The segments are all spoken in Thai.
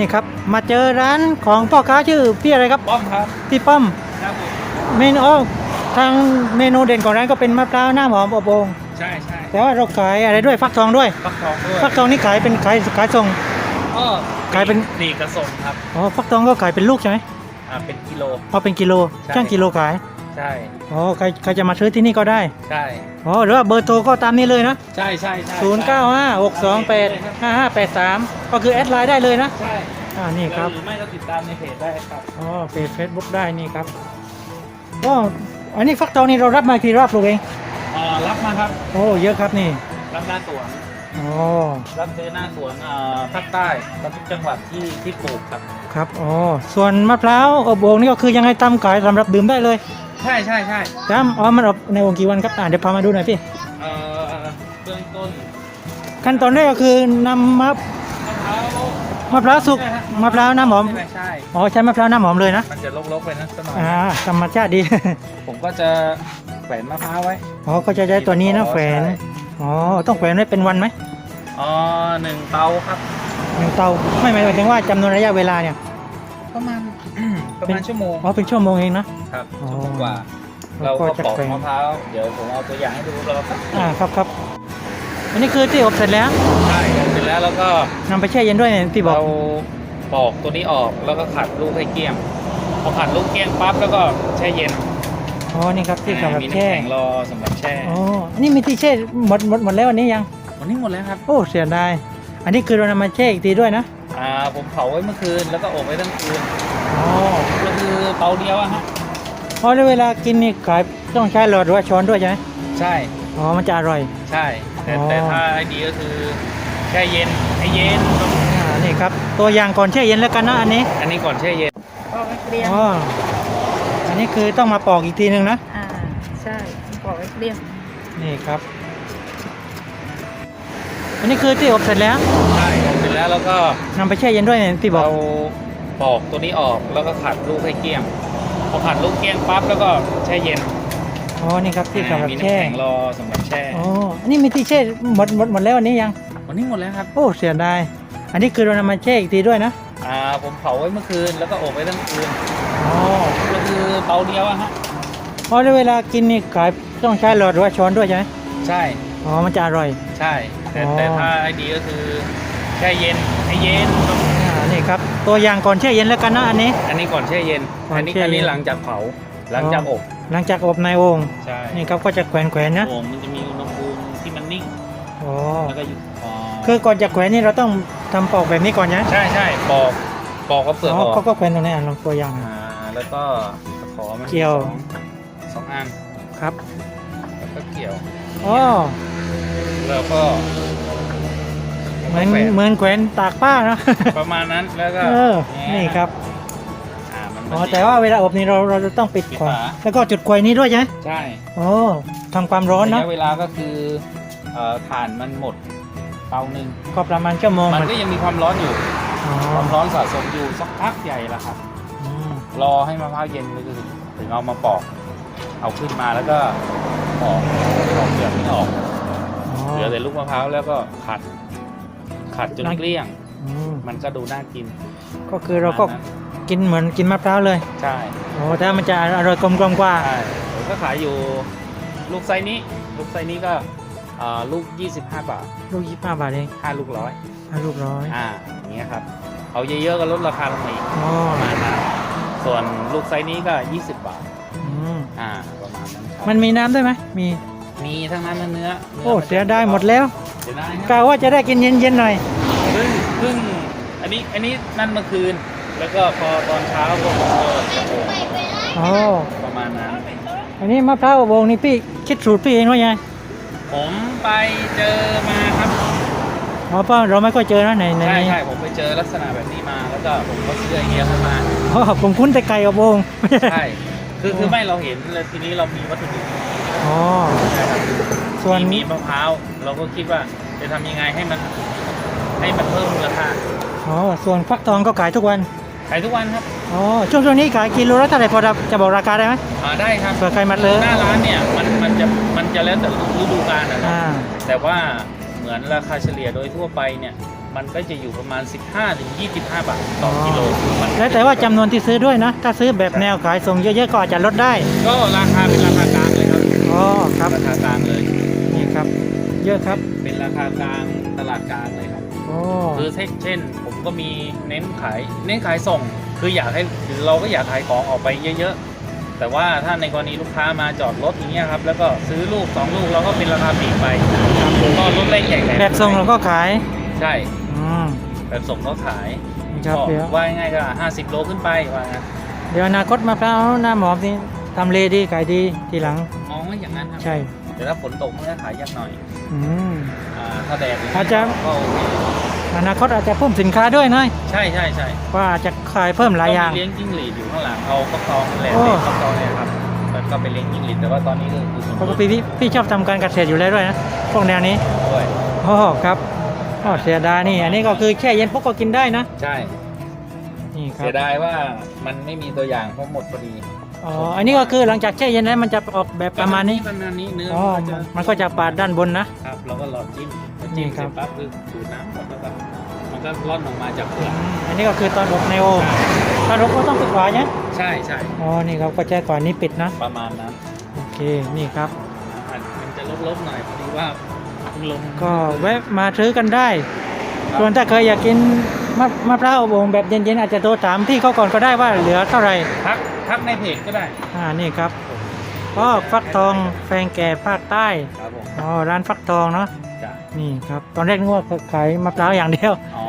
นี่ครับ มาเจอร้านของพ่อค้าชื่อพี่อะไรครับป้อมครับพี่ป้อมครับผมเมนูอ๋อทางเมนูเด่นของร้านก็เป็นมะพร้าวหน้าหอมอบโอ่งใช่ใช่แต่ว่าเราขายอะไรด้วยฟักทองด้วยฟักทองด้วยฟักทองนี่ขายเป็นขายขายส่งก็กลายเป็นหลีกกระส่งครับอ๋อฟักทองก็ขายเป็นลูกใช่ไหมอ่าเป็นกิโลเอาเป็นกิโลใช่ช่างกิโลขาย ใช่อ๋อใครใครจะมาซื้อที่นี่ก็ได้ใช่อ๋อหรือว่าเบอร์โทรก็ตามนี้เลยนะ ใช่ใช่ใช่0 9 5 6 2 8 5 5 8 3 ก็คือแอดไลน์ได้เลยนะใช่อ่านี่ครับ หรือไม่ก็ติดตามในเพจได้ครับอ๋อเพจเฟซบุ๊กได้นี่ครับก็อันนี้ฟักทองนี่เรารับมากี่รอบลูกเอง อ่ารับมาครับโอ้เยอะครับนี่รับหน้าสวนอ๋อรับซื้อหน้าสวนอ่าภาคใต้รับทุกจังหวัดที่ที่ปลูกครับ ครับอ๋อส่วนมะพร้าวอบโอ่งนี่ก็คือยังไงตำขายสำหรับดื่มได้เลย ใช่ใช่ใช่จ้ำอ๋อมันอบในโอ่งกี่วันครับอ่าเดี๋ยวพามาดูหน่อยพี่เอ่อเบื้องต้นขั้นตอนแรกก็คือนำมะมะพร้าวมะพร้าวสุกมะพร้าวน้ำหอมใช่ใช่อ๋อใช้มะพร้าวน้ำหอมเลยนะมันจะลกๆไปนะสักหน่อยอ่าธรรมชาติดี ผมก็จะแขวนมะพร้าวไว้อ๋อก็จะใช้ตัวนี้นะแขวนใช่อ๋อต้องแขวนไว้เป็นวันไหมอ๋อหนึ่งเตาครับหนึ่งเตาไม่หมายถึงว่าจำนวนระยะเวลาเนี่ย ประมาณ ประเป็นมาณชั่วโมงอ๋อเป็นชั่วโมงเองนะครับอ๋อชั่วโมงกว่าแล้เราวก็ก็จะปอกแขวนมะพร้าวเดี๋ยวผมเอาตัวอย่างให้ดูเราก็อ่าครับครับอันนี้คือที่อบเสร็จแล้วใช่เสร็จแล้วเราก็นำไปแช่เย็นด้วยเนี่ยที่บอกเราปอกตัวนี้ออกแล้วก็ขัดลูกให้เกลี้ยงพอขัดลูกเกลี้ยงปั๊บแล้วก็แช่เย็นอ๋อนี่ครับที่สำหรับมีแช่น้ำแข็งรอสำหรับแช่อ๋ออันนี้มีที่แช่หมดหมดหมดแล้วอันนี้ยังวันนี้หมดแล้วครับโอ้เสียดายอันนี้คือเรานำมาแช่อีกทีด้วยนะ อ่าผมเผาไว้เมื่อคืนแล้วก็อบไว้ทั้งคืนอ๋อก็คือเตาเดียวอะฮะเพราะเวลากินนี่ขายต้องใช้หลอดหรือว่าช้อนด้วยใช่ไหมใช่อ๋อมันจะอร่อย ใช่แต่อ๋อ แต่ถ้าให้ดีก็คือแช่เย็นให้เย็น อ่านี่ครับตัวอย่างก่อนแช่เย็นแล้วกันนะอันนี้อันนี้ก่อนแช่เย็นปอกให้เกลี้ยงอ๋ออันนี้คือต้องมาปอกอีกทีหนึ่งนะอ่าใช่ปอกให้เกลี้ยงนี่ครับ อันนี้คือที่อบเสร็จแล้วใช่เสร็จแล้วเราก็นำไปแช่เย็นด้วยเนี่ยที่บอก เราปอกตัวนี้ออกแล้วก็ขัดลูกให้เกลี้ยงพอขัดลูกเกลี้ยงปั๊บแล้วก็แช่เย็นอ๋อ นี่ครับที่สำหรับมีแช่น้ำแข็งรอสำหรับแช่อ๋ออันนี้มีที่แช่หมดหมดหมดแล้วอันนี้ยัง วันนี้หมดแล้วครับ โอ้เสียดาย อันนี้คือเรานำมาแช่อีกทีด้วยนะ อ่าผมเผาไว้เมื่อคืนแล้วก็อบไว้ทั้งคืนอ๋อก็คือเตาเดียวอะฮะเพราะเวลากินนี่ขายต้องใช้หลอดหรือว่าช้อนด้วยใช่ไหมใช่ อ๋อ มันจะอร่อย ใช่ แต่อ๋อแต่ถ้าให้ดีก็คือแช่เย็นให้เย็นอ่านี่ครับ ตัวอย่างก่อนแช่เย็นแล้วกันนะอันนี้ อันนี้ก่อนแช่เย็นก่อนอันนี้แช่เย็น อันนี้หลังจากเผาหลังจากอบหลังจากอบในโอ่งใช่นี่ครับก็จะแขวนแขวนๆนะโอ่งมันจะมีอุณหภูมิที่มันนิ่งอ๋อแล้วก็อยู่อ๋อคือก่อนจะแขวนนี่เราต้องทำปอกแบบนี้ก่อนนะใช่ใช่ปอกปอกก็เปลือกออกเขาก็แขวนตรงนี้อะลองตัวอย่าง อ่าแล้วก็ตะขอมันเกี่ยว สองสองอันครับ แล้วก็เกี่ยว อ๋อ แล้วก็เหมือนแล้วก็แขวนเหมือนแขวนตากผ้านะประมาณนั้นแล้วก็เออแงะนี่ครับอ่ามันอ๋อแต่ว่าเวลาอบนี่เราเราจะต้องปิดปิดก่อนฝาแล้วก็จุดไฟนี้ด้วยใช่ไหมใช่โอ้ทำความร้อนระเนาะยะเวลาก็คือเอ่อถ่านมันหมดเตาหนึ่งก็ประมาณชั่วโมงมันก็ยังมีความร้อนอยู่ อ๋อความร้อนสะสมอยู่สักพักใหญ่แล้วครับ อืมรอให้มะพร้าวเย็นเลยก็คือถึงเอามาปอก เอาขึ้นมาแล้วก็ปอกปอกเปลือกนี่ออกอ๋อ เหลือแต่ลูกมะพร้าวแล้วก็ขัด ขัดจนเกลี้ยง อืมมันก็ดูน่ากินก็คือเราก็ประมณนั้นกินเหมือนกินมะพร้าวเลยใช่โอ้แต่มันจะอร่อยกลมกลมกว่า ใช่ผมก็ขายอยู่ลูกไซส์นี้ ลูกไซส์นี้ก็อ่าลูก 25 บาท ลูกยี่สิบห้าบาทเอง5 ลูกร้อยห้าลูกร้อยอ่าอย่างเงี้ยครับเอาเยอะๆก็ลดราคาลงมาอีกอ๋อประมาณนั้นส่วนลูกไซส์นี้ก็ 20 บาท อืมอ่าประมาณนั้นครับมันมีน้ำด้วยไหมมี มีทั้งนั้นทั้งเนื้อนื้โอ้มันจะเสียดายหมดแล้วเสียดายกะว่าจะได้กินเย็นๆหน่อย เพิ่งเพิ่งอันนี้อันนี้นั่นเมื่อคืน แล้วก็พอตอนเช้าก็ผมก็จะโงอ๋อประมาณนั้น อันนี้มะพร้าวอบโอ่งนี่พี่คิดสูตรพี่เองว่าไงผมไปเจอมาครับ อ๋อเพราะเราไม่ค่อยเจอนะในในใช่นี้ใช่ผมไปเจอลักษณะแบบนี้มา แล้วก็ผมก็ซื้อไอเดียเข้ามา อ๋อผมคุ้นแต่ไก่อบโอ่ง ใช่ คือคือไม่เราเห็นแล้วทีนี้เรามีวัตถุดิบ อ๋อ ส่วนมีมีมะพร้าวเราก็คิดว่าจะทำยังไงให้มันให้มันเพิ่มมูลค่าอ๋อ ส่วนฟักทองก็ขายทุกวัน ขายทุกวันครับอ๋อ ช่วงช่วงนี้ขายกิโลละเท่าไหร่พอจะบอกราคาได้ไหมอ่าได้ครับ เผื่อใครมาเลยหน้าร้านเนี่ยมันมันจะมันจะแล้วแต่ฤดูกาลนะครัอ่า บแต่ว่าเหมือนราคาเฉลี่ยโดยทั่วไปเนี่ยมันก็จะอยู่ประมาณ 15ถึง25 บาทต่อกิโลมันแล้วแต่ว่าจำนวนที่ซื้อด้วยนะ ถ้าซื้อแบบแนวขายส่งเยอะๆก็อาจจะลดได้ ก็ราคาเป็นราคากลางเลยครับ อ๋อครับ ราคากลางเลย นี่ครับ เยอะครับเป็นราคากลางตลาดกลางเลยครับโอ้คือเช่นเช่น ผมก็มีเน้นขาย เน้นขายส่ง คืออยากให้เราก็อยากขายของออกไปเยอะๆ แต่ว่าถ้าในกรณีลูกค้ามาจอดรถอย่างเงี้ยครับ แล้วก็ซื้อลูกสองลูกเราก็เป็นราคาปลีกไปก็ลดเล็กใหญ่แหลมแบบส่งเราก็ขายใช่ อืมแบบส่งก็ขายนี่ครับก็เดี๋ยวว่าง่ายๆก็50โลขึ้นไปว่างั้น เดี๋ยวอนาคตมะพร้าวหน้าหมอมนี่ทำเลดีขายดีทีหลัง มองว่าอย่างนั้นครับใช่แต่ถ้าฝนตกมันก็ขายยากหน่อยอืม อ่าถ้าแดดย่งนี้อาจจะก็โอเคอนาคตอาจจะเพิ่มสินค้าด้วยนะใช่ใช่ใช่ว่าอาจจะขายเพิ่มหลายอย่าง ก็มีเลี้ยงจิ้งหรีดอยู่ข้างหลังเอาฟักทองแหลมโอ้ เด็ฟักทองเนี่ยครับแล้วก็ไปเลี้ยงจิ้งหรีดแต่ว่าตอนนี้ก็คือสมปบูกรติณ์พี่พี่ชอบทำการเกษตรอยู่แล้วด้วยนะพวกแนวนี้ด้วยโอ้ครับอ๋อเสียดายนี่ อันนี้ก็คือแช่เย็นปุ๊บก็กินได้นะใช่ นี่ครับเสียดายว่ามันไม่มีตัวอย่างเพราะหมดพอดี อ๋อ อันนี้ก็คือหลังจากแช่เย็นแล้วมันจะออกแบบประมาณนี้ ประมาณนี้เนื้ออ๋อ มันจะมันก็จะปาดด้านบนนะ ครับเราก็หลอดจิ้มพอนี่จิ้มครัเสร็บจปั๊บคือสูดน้ำก่อนแล้วก็มันก็ร่อนออกมาจากเปลือกอันนี้ก็คือตอนอบในโอ่งตอนอบก็ต้องปิดฝาเนี่ยใช่ใช่อ๋อ นี่ครับก็แช่ก่อนนี้ปิดนะ ประมาณนั้นโอเค นี่ครับอาจมันจะลบๆหน่อยพอดีว่าเพิ่งลง ก็แวะมาซื้อกันได้ส่วนถ้าเคยอยากกินมะมะพร้าวอบโอ่งแบบเย็นๆอาจจะโทรถามพี่เขาก่อนก็ได้ว่าเหลือเท่าไหร่ทัก ทักในเพจก็ได้ อ่านี่ครับก็ฟักทองแฟงแก่ภาคใต้ครับผมอ๋อร้านฟักทองเนาะจ้ะนี่ครับตอนแรกนึกว่าขายมะพร้าวอย่างเดียว อ๋อ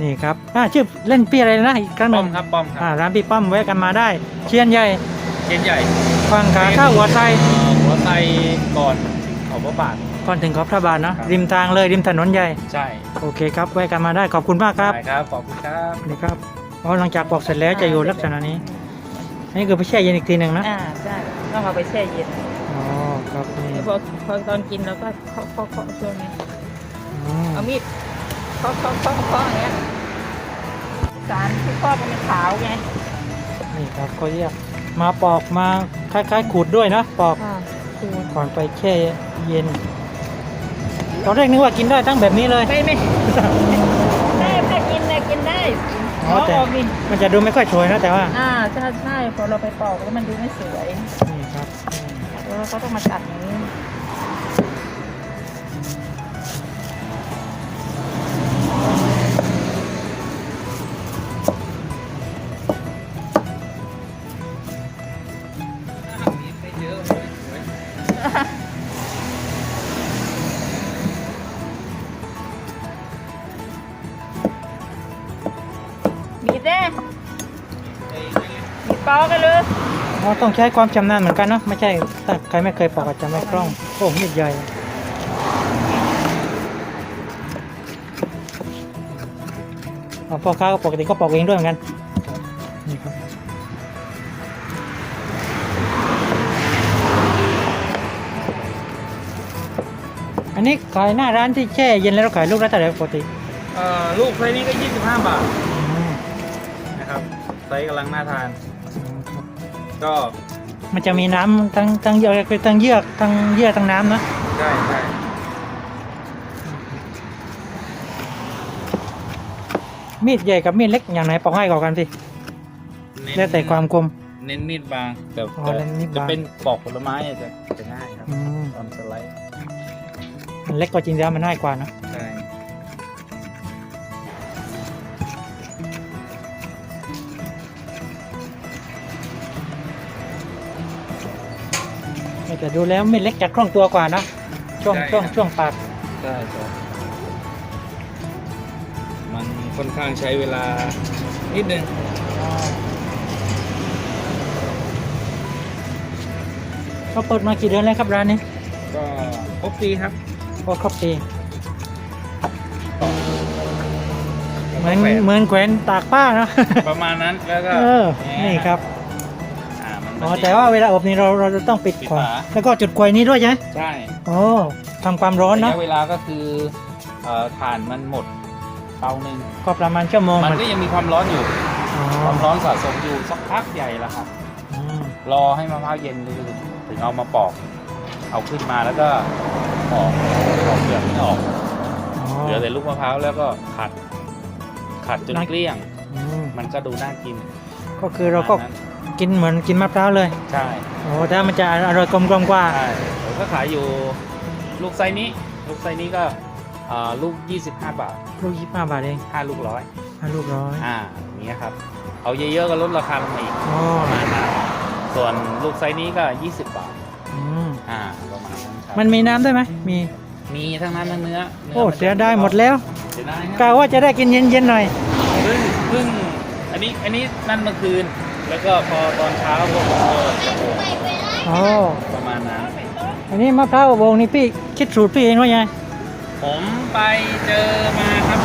นี่ครับอ่าชื่อเล่นพี่อะไรนะอีกครั้งหป้นึ่อมงครับป้อมคอ่ารับร้านพี่ป้อมแวะกันมาได้ เชียนใหญ่เชนใหญ่ฝั่งขาเข้าหัวไซเอ่อหัวไตก่อนถึงเขาพระบาท ก่อนถึงขอบพระบาทเนาะครับ ริมทางเลยริมถนนใหญ่ ใช่โอเคครับแวะกันมาได้ขอบคุณมากครับได้ครับ ขอบคุณครับ นี่ครับอ๋อหลังจากปอกเสร็จแล้วจะอยู่ลักษณะนี้ อันนี่คือไปแช่เย็นอีกทีหนึ่งนะ อ่าใช่ต้องเอาไปแช่เย็นอ๋อครับนี่แล้วพอพอตอนกินเราก็เคาะเคาะเคาะช่วงนี้อืมเอามีดเคาะเคาะเคาะเคาะอย่างเงี้ยสารที่ครอบมันเป็นขาวไงนี่ครับก็เรียกมาปอกมาคล้ายๆขูดด้วยนะปอกอ่าคือก่อนไปแช่เย็นตอนแรกนึกว่ากินได้ทั้งแบบนี้เลย ไม่ไม่ได้ถ้ากินเนี่ยกินได้ อ๋อแต่เาออกดิมันจะดูไม่ค่อยสวยนะแต่ว่าอ่าใช่ใช่พอเราไปปอกแล้วมันดูไม่สวยนี่ครับอืมแล้วเราก็ต้องมาตัดอย่างนี้ เราต้องใช้ความชำนาญเหมือนกันเนาะไม่ใช่ถ้าใครไม่เคยปอกอาจจะไม่คล่องโอ้มีดใหญ่อ๋อพ่อค้าก็ปกติก็ปอกเองด้วยเหมือนกันนี่ครับอันนี้ขายหน้าร้านที่แช่เย็นแล้วขายลูกละเท่าไหร่ปกติลูกไซส์นี้ก็ 25 บาทนะครับไซส์กำลังน่าทาน ก็มันจะมีน้ำทั้งทั้งเยือกทั้งเยือกทั้งเยื่อทั้งน้ำนะใช่ใช่มีดใหญ่กับมีดเล็กอย่างไหนปอกให้กว่ากันสิเน้นแล้วแต่ความคม เน้นมีดบางแต่อ๋อแต่เน้นมีดบาง จะเป็นปอกผลไม้อะจะจะง่ายครับอืมตอนสไลด์มันเล็กกว่าจริงแล้วมันง่ายกว่านะ แต่ดูแล้วมีดเล็กจะคล่องตัวกว่านะช่วงช่วงช่วงปากใช่ใช่มันค่อนข้างใช้เวลานิดนึงเขาเปิดมากี่เดือนแล้วครับร้านนี้ ก็ครบปีครับก็ครบปีเหมือนเหมือนแขวนตากผ้าเนอะประมาณนั้นแล้วก็เออแหมนี่ครับ อ่ามันอ๋อแต่ว่าเวลาอบนี่เราเราจะต้องปิดปิดก่อนฝา แล้วก็จุดไฟนี้ด้วยใช่ไหมใช่โอ้ทำความร้อนระเนาะยะเวลาก็คือเอ่อถ่านมันหมดเตาหนึ่งก็ประมาณชั่วโมงมันก็ยังมีความร้อนอยู่ อ๋อความร้อนสะสมอยู่สักพักใหญ่แล้วครับ อืมรอให้มะพร้าวเย็นเลยถึงเอามาปอก เอาขึ้นมาแล้วก็ปอกปอกเปลือกไม่ออก อ๋อ เหลือแต่ลูกมะพร้าวแล้วก็ขัด ขัดจนน่าเกลี้ยง อืมมันก็ดูน่ากินก็คือเราก็ประมณนั้น กินเหมือนกินมะพร้าวเลยใช่โอ้แต่มันจะอร่อยกลมกลมกว่าใช่ผมก็ขายอยู่ลูกไซส์นี้ ลูกไซส์นี้ก็อ่าลูก 25 บาท ลูกยี่สิบห้าบาทเอง5ลูกร้อยห้าลูกร้อยอ่าอย่างเงี้ยครับ เอาเยอะๆก็ลดราคาลงมาอีกอ๋อประมาณนั้นส่วนลูกไซส์นี้ก็ 20 บาทอืมอ่าประมาณนั้นครับมันมีน้ำด้วยไหมมีมีทั้งนั้นทั้งเนื้อนื้โอ้มันจะเสียดายหมดแล้วเสียดายคกะรับว่าจะได้กินเย็นๆหน่อยเพิ่งเพิ่งอันนี้อันนี้นั่นเมื่อคืน แล้วก็พอตอนเช้าพวกผมก็จะโปะอ๋อประมาณนั้น อันนี้มะพร้าวอบโอ่งนี่พี่คิดสูตรพี่เองว่าไงผมไปเจอมาครับ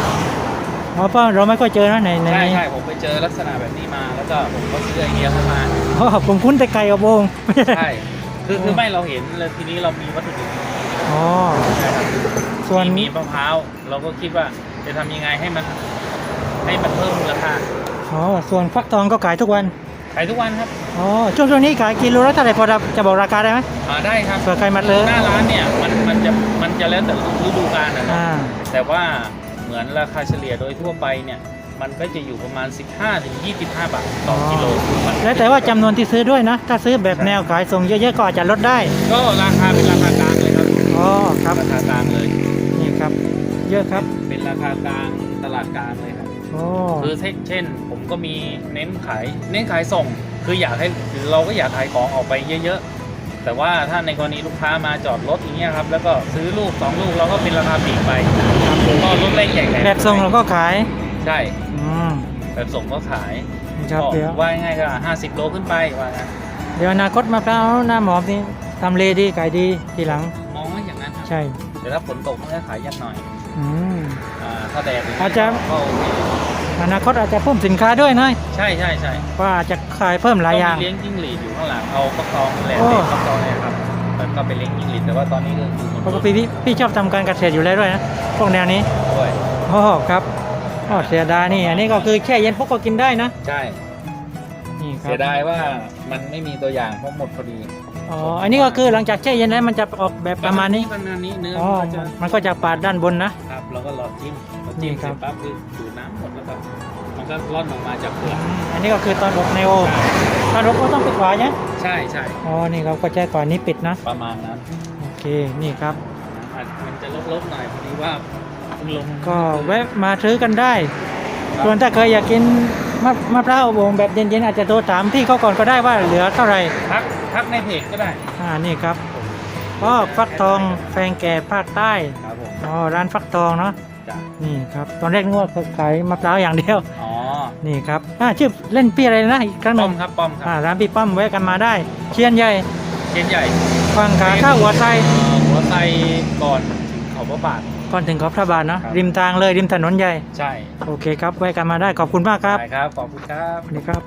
อ๋อเพราะเราไม่ค่อยเจอนะในในใช่ใช่ผมไปเจอลักษณะแบบนี้มา แล้วก็ผมก็ซื้อไอเดียเข้ามาอ๋อผมคุ้นแต่ไก่อบโอ่งใช่คือคือไม่เราเห็นแล้วทีนี้เรามีวัตถุดิบอ๋อ ใช่ครับส่วนมีมีมะพร้าวเราก็คิดว่าจะทำยังไงให้มัน ให้มันเพิ่มมูลค่า อ๋อส่วนฟักทองก็ขายทุกวัน ขายทุกวันครับอ๋อช่วงช่วงนี้ขายกิโลละเท่าไหร่พอจะบอกราคาได้ไหมอ่าได้ครับเผื่อใครมาเลยหน้าร้านเนี่ยมันมันจะมันจะแล้วแต่ฤดูกาลนะเนาะอ่าแต่ว่าเหมือนราคาเฉลี่ยโดยทั่วไปเนี่ยมันก็จะอยู่ประมาณ 15ถึง25 บาทต่อกิโลมันแล้วแต่ว่าจำนวนที่ซื้อด้วยนะ ถ้าซื้อแบบแนวขายส่งเยอะๆก็อาจจะลดได้ ก็ราคาเป็นราคากลางเลยครับอ๋อครับราคากลางเลยนี่ครับ เยอะครับเป็นราคากลางตลาดกลางเลยครับโอ้คือเช่นเช่นผม ก็มีเน้นขาย เน้นขายส่ง คืออยากให้เราก็อยากขายของออกไปเยอะๆ แต่ว่าถ้าในกรณีลูกค้ามาจอดรถอย่างเงี้ยครับแล้วก็ซื้อลูกสองลูกเราก็เป็นราคาปลีกไปก็ลดเล็กแจกแถมแบบส่งเราก็ขาย ใช่อืมแบบส่งก็ขายนี่ครับก็เดี๋ยวว่าง่ายๆก็50โลขึ้นไปว่างั้นเดี๋ยวอนาคตมะพร้าวหน้าหมอมนี่ทำเลดีขายดีทีหลัง มองว่าอย่างนั้นครับใช่แต่ถ้าฝนตกมันก็ขายยากหน่อย อืมอ่าถ้าแดดย่งนี้อาจจะก็โอเค อนาคตอาจจะเพิ่มสินค้าด้วยนะใช่ใช่ใช่ว่าอาจจะขายเพิ่มหลายอย่างก็มีเลี้ยงจิ้งหรีดอยู่ข้างหลังเอาฟักทองแหลมโอ้เด็กฟักทองเนี่ยครับแล้วก็ไปเลี้ยงจิ้งหรีดแต่ว่าตอนนี้ก็คือหมดปกติพี่พี่ชอบทำการเกษตรอยู่แล้วด้วยนะพวกแนวนี้ด้วยโอ้ครับอ๋อเสียดายนี่อันนี้ก็คือแช่เย็นพวกก็กินได้นะ ใช่นี่ครับเสียดายว่ามันไม่มีตัวอย่างเพราะหมดพอดี อ๋อ อันนี้ก็คือหลังจากแช่เย็นแล้วมันจะออกแบบประมาณนี้ ประมาณนี้เนื้ออ๋อ มันก็จะมันก็จะปาดด้านบนนะ ครับแล้วก็รอจิ้มพอจิ้มนี่คเสรัร็บ จปั๊บคือดูดน้ำหมดแล้วก็มันก็ร่อนออกมาจากเปลือกอืมอันนี้ก็คือตอนอบในโอตอนอบก็ต้องปิดฝาเนี่ยใช่ใช่อ๋อ นี่ครับก็แช่ก่อนนี้ปิดนะ ประมาณนั้นโอเค นี่ครับ อาจมันจะลบๆหน่อยพอดีว่าเพิ่งลงก็แวะมาซื้อกันได้ ส่วนถ้าเคยอยากกินมะมะพร้าวอบโอ่งแบบเย็นๆอาจจะโทรถามพี่เขาก่อนก็ได้ว่าเหลือเท่าไหร่ทัก ทักในเพจก็ได้อ่านี่ครับก็ฟักทองแฟงแก่ภาคใต้ครับผมอ๋อร้านฟักทองเนาะจ้ะนี่ครับตอนแรกนึกว่าขายมะพร้าวอย่างเดียว อ๋อนี่ครับอ่าชื่อเล่นพี่อะไรนะอีกครั้งหป้นึ่องมครับป้อมคอ่ารับร้านพี่ป้อมแวะกันมาได้ เชียนใหญ่เชนใหญ่ฝั่งขาเข้าหัวไซเอ่อหัวไซก่อนถึงเขาพระบาท ก่อนถึงขอบพระบาทเนาะครับ ริมทางเลยริมถนนใหญ่ ใช่โอเคครับแวะกันมาได้ขอบคุณมากครับได้ครับ ขอบคุณครับสวัสดีครับ